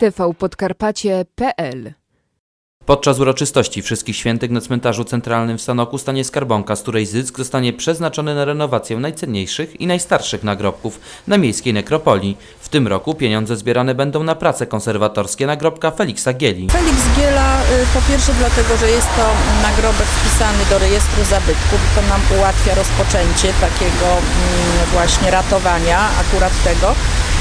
tvpodkarpacie.pl Podczas uroczystości Wszystkich Świętych na cmentarzu centralnym w Sanoku stanie skarbonka, z której zysk zostanie przeznaczony na renowację najcenniejszych i najstarszych nagrobków na miejskiej nekropolii. W tym roku pieniądze zbierane będą na prace konserwatorskie nagrobka Feliksa Gieli. Felix Giela y, po pierwsze dlatego, że jest to nagrobek wpisany do rejestru zabytków i to nam ułatwia rozpoczęcie takiego mm, właśnie ratowania akurat tego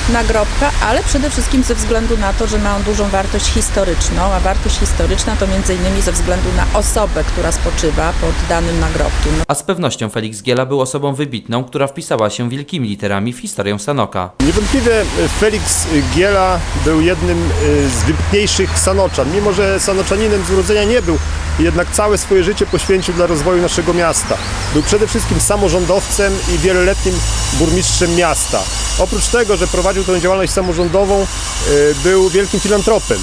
nagrobka, ale przede wszystkim ze względu na to, że ma on dużą wartość historyczną, a wartość historyczna to między innymi ze względu na osobę, która spoczywa pod danym nagrobkiem. A z pewnością Felix Giela był osobą wybitną, która wpisała się wielkimi literami w historię Sanoka. Niewątpliwie Felix Giela był jednym y, z wybitniejszych sanoczan. Mimo, że sanoczaninem z urodzenia nie był, jednak całe swoje życie poświęcił dla rozwoju naszego miasta. Był przede wszystkim samorządowcem i wieloletnim burmistrzem miasta. Oprócz tego, że prowadził tę działalność samorządową, y, był wielkim filantropem.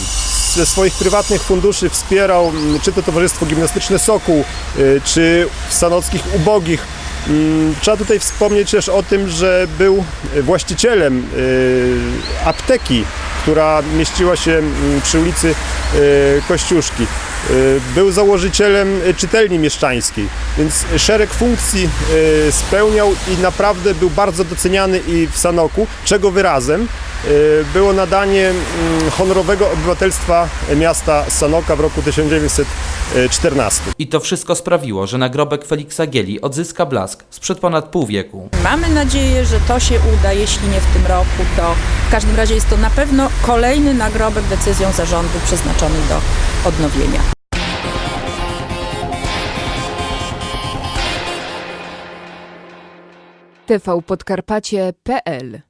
Ze swoich prywatnych funduszy wspierał czy to Towarzystwo Gimnastyczne Sokół, y, czy sanockich ubogich Mm, Trzeba tutaj wspomnieć też o tym, że był właścicielem y, apteki, która mieściła się przy ulicy Kościuszki. Y, Był założycielem czytelni mieszczańskiej, więc szereg funkcji y, spełniał i naprawdę był bardzo doceniany i w Sanoku, czego wyrazem y, było nadanie mm, honorowego obywatelstwa miasta Sanoka w roku 1914. I to wszystko sprawiło, że nagrobek Feliksa Gieli odzyska blask sprzed ponad pół wieku. Mamy nadzieję, że to się uda, jeśli nie w tym roku, to w każdym razie jest to na pewno kolejny nagrobek decyzją zarządu przeznaczony do odnowienia. tvpodkarpacie.pl